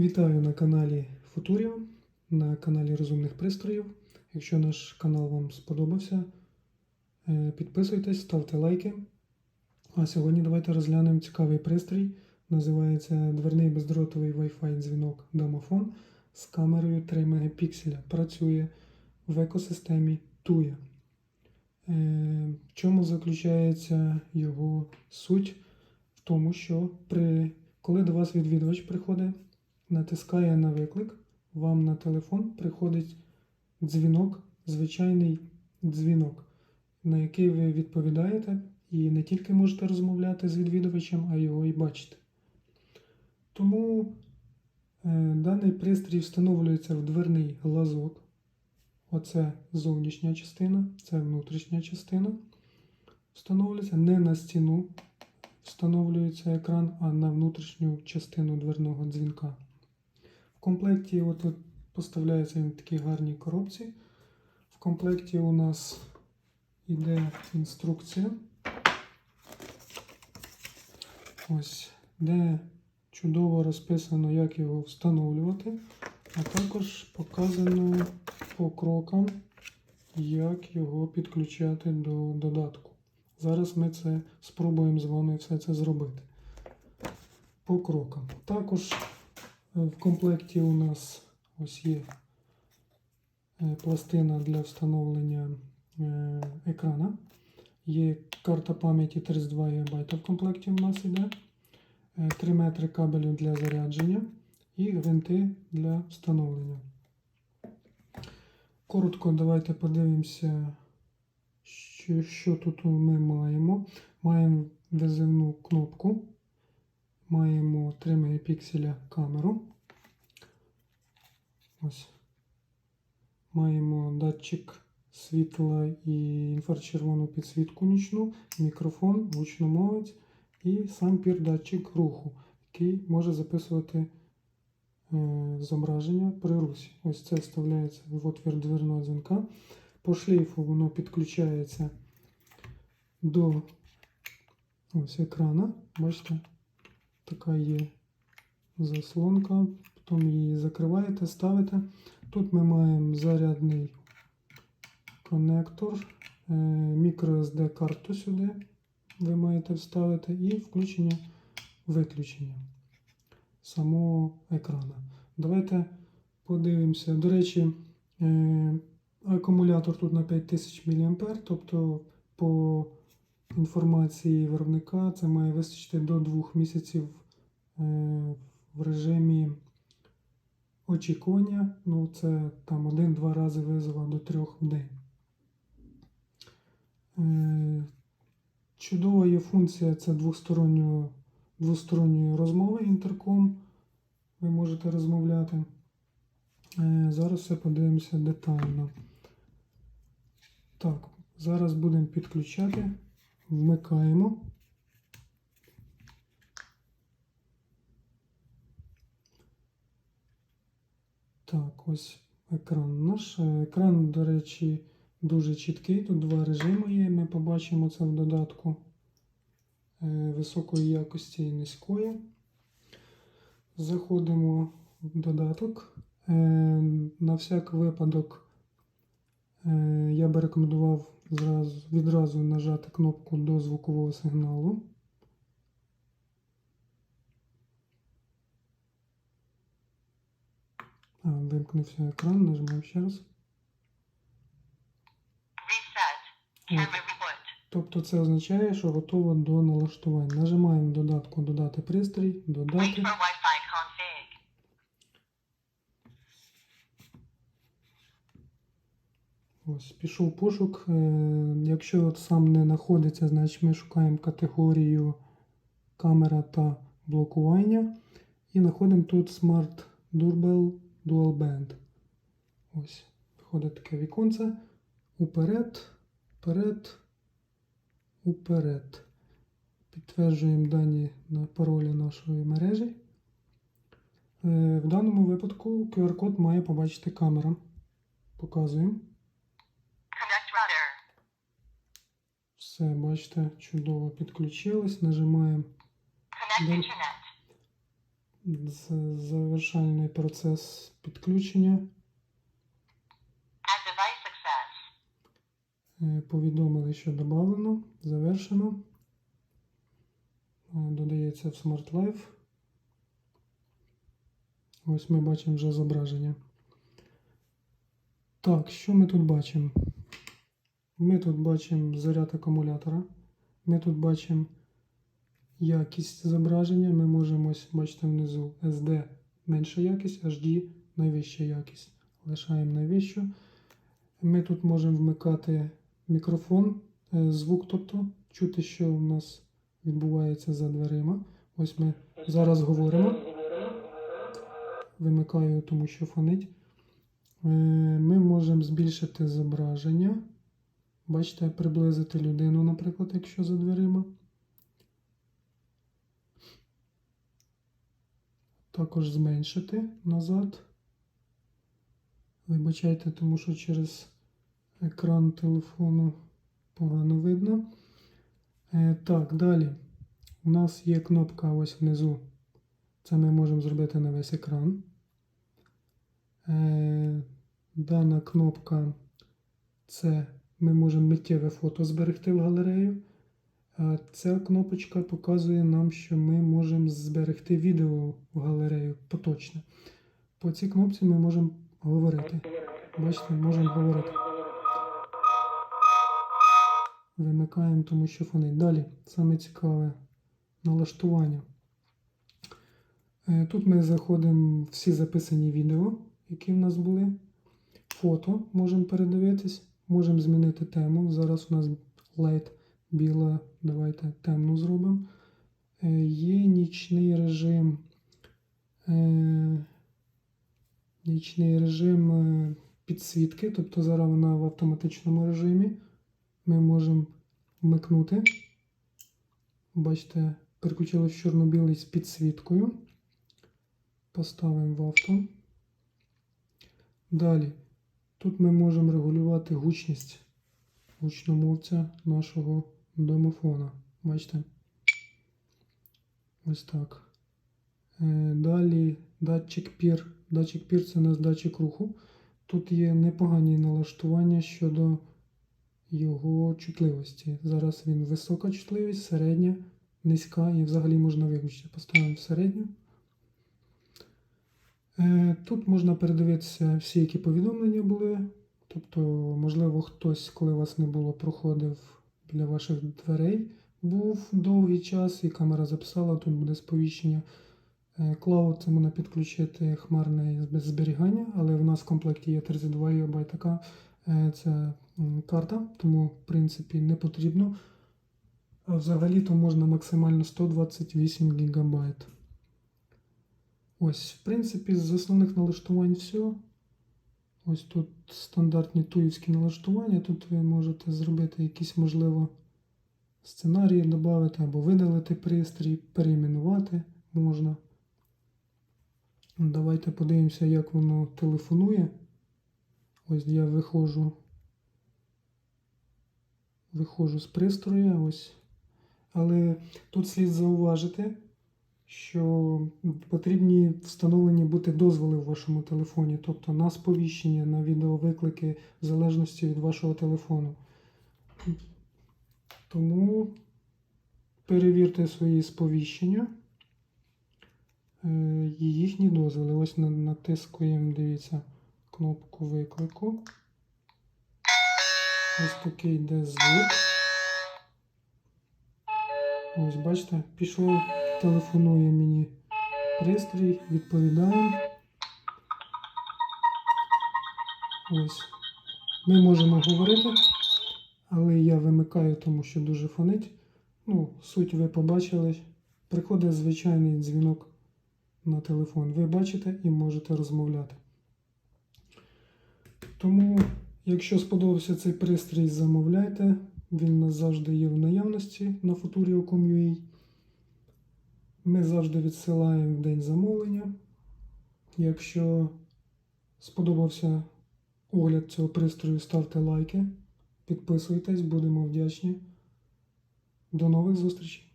Вітаю на каналі Futurio, на каналі Розумних пристроїв. Якщо наш канал вам сподобався, е, підписуйтесь, ставте лайки. А сьогодні давайте розглянемо цікавий пристрій. Називається дверний бездротовий Wi-Fi дзвінок домофон з камерою 3 Мп. Працює в екосистемі TUI. Е, В чому заключається його суть? В тому, що при, коли до вас відвідувач приходить, натискає на виклик, вам на телефон приходить дзвінок, звичайний дзвінок, на який ви відповідаєте і не тільки можете розмовляти з відвідувачем, а його і бачити. Тому е, даний пристрій встановлюється в дверний глазок. Оце зовнішня частина, це внутрішня частина. Встановлюється не на стіну, встановлюється екран, а на внутрішню частину дверного дзвінка. В комплекті от, поставляється він в такій гарній коробці. В комплекті у нас йде інструкція. Ось, де чудово розписано, як його встановлювати, а також показано по крокам, як його підключати до додатку. Зараз ми це спробуємо з вами все це зробити. По крокам. Також в комплекті у нас ось є е, пластина для встановлення е, екрана. Є карта пам'яті 32 ГБ в комплекті у нас йде. 3 метри кабелю для зарядження і гвинти для встановлення. Коротко давайте подивимося, що, що тут ми маємо. Маємо визивну кнопку, маємо 3 мегапікселя камеру. Ось. Маємо датчик світла і інфрачервону підсвітку нічну, мікрофон, гучномовець і сам пір-датчик руху, який може записувати е, зображення при русі. Ось це вставляється в отвір дверного дзвінка. По шлейфу воно підключається до ось екрана. Бачите, така є заслонка. Потім її закриваєте, ставите. Тут ми маємо зарядний конектор, е, microSD карту сюди ви маєте вставити і включення виключення самого екрану. Давайте подивимося. До речі, е, акумулятор тут на 5000 мА, тобто по інформації виробника це має вистачити до 2 місяців е, в режимі очікування. Ну, це там один-два рази визова до 3 в день. Е, Чудова є функція це двосторонньої, двосторонньої розмови інтерком. Ви можете розмовляти. Е, Зараз все подивимося детально. Так, зараз будемо підключати, вмикаємо. Так, ось екран наш. Е, Екран, до речі, дуже чіткий. Тут два режими є. Ми побачимо це в додатку е, високої якості і низької. Заходимо в додаток. Е, На всяк випадок я би рекомендував відразу нажати кнопку до звукового сигналу. Вимкнувся екран, нажимаємо ще раз. Reset. Тобто це означає, що готово до налаштувань. Нажимаємо додатку Додати пристрій, додати. Ось, пішов пошук. Е, Якщо сам не знаходиться, значить ми шукаємо категорію камера та блокування. І знаходимо тут Smart Doorbell Dual Band. Ось, виходить таке віконце. Уперед, вперед, уперед. Підтверджуємо дані на паролі нашої мережі. Е, В даному випадку QR-код має побачити камера. Показуємо. Все, бачите, чудово підключилось. Нажимаємо Connect Далі. internet. з- завершальний процес підключення. Е, Повідомили, що додано, завершено. Е, Додається в Smart Life. Ось ми бачимо вже зображення. Так, що ми тут бачимо? Ми тут бачимо заряд акумулятора. Ми тут бачимо якість зображення. Ми можемо ось бачите внизу SD менша якість, HD найвища якість. Лишаємо найвищу. Ми тут можемо вмикати мікрофон, е, звук, тобто чути, що у нас відбувається за дверима. Ось ми зараз говоримо. Вимикаю, тому що фонить. Е, Ми можемо збільшити зображення. Бачите, приблизити людину, наприклад, якщо за дверима. Також зменшити назад. Вибачайте, тому що через екран телефону погано видно. Е, так, далі. У нас є кнопка ось внизу. Це ми можемо зробити на весь екран. Е, дана кнопка це ми можемо миттєве фото зберегти в галерею. Ця кнопочка показує нам, що ми можемо зберегти відео в галерею поточне. По цій кнопці ми можемо говорити. Бачите, можемо говорити. Вимикаємо, тому що фонить. Далі, саме цікаве налаштування. Е, Тут ми заходимо всі записані відео, які в нас були. Фото можемо передивитись, можемо змінити тему. Зараз у нас лайт біла. Давайте темну зробимо. Е, Є нічний режим. Е, Нічний режим е, підсвітки, тобто зараз вона в автоматичному режимі. Ми можемо вмикнути. Бачите, переключили в чорно-білий з підсвіткою. Поставимо в авто. Далі. Тут ми можемо регулювати гучність гучномовця нашого домофона. Бачите? Ось так. Е, Далі датчик пір. Датчик пір це у нас датчик руху. Тут є непогані налаштування щодо його чутливості. Зараз він висока чутливість, середня, низька і взагалі можна виключити. Поставимо в середню. Е, Тут можна передивитися всі, які повідомлення були. Тобто, можливо, хтось, коли вас не було, проходив біля ваших дверей, був довгий час, і камера записала, тут буде сповіщення. Е, Cloud це можна підключити хмарне зберігання, але в нас в комплекті є 32 ГБ така м, карта, тому в принципі не потрібно. А взагалі-то можна максимально 128 ГБ. Ось, в принципі, з основних налаштувань все. Ось тут стандартні туївські налаштування. Тут ви можете зробити якісь, можливо, сценарії, додати або видалити пристрій, перейменувати можна. Давайте подивимося, як воно телефонує. Ось я виходжу. Виходжу з пристрою. Ось. Але тут слід зауважити, що потрібні встановлені бути дозволи в вашому телефоні, тобто на сповіщення, на відеовиклики в залежності від вашого телефону. Тому перевірте свої сповіщення е, і їхні дозволи. Ось натискуємо, дивіться, кнопку виклику. Ось такий йде звук. Ось, бачите, пішло, телефонує мені пристрій, відповідає. Ось. Ми можемо говорити, але я вимикаю, тому що дуже фонить. Ну, суть ви побачили. Приходить звичайний дзвінок на телефон. Ви бачите і можете розмовляти. Тому, якщо сподобався цей пристрій, замовляйте. Він у завжди є в наявності на futurio.com.ua. Ми завжди відсилаємо в день замовлення. Якщо сподобався огляд цього пристрою, ставте лайки, підписуйтесь, будемо вдячні. До нових зустрічей!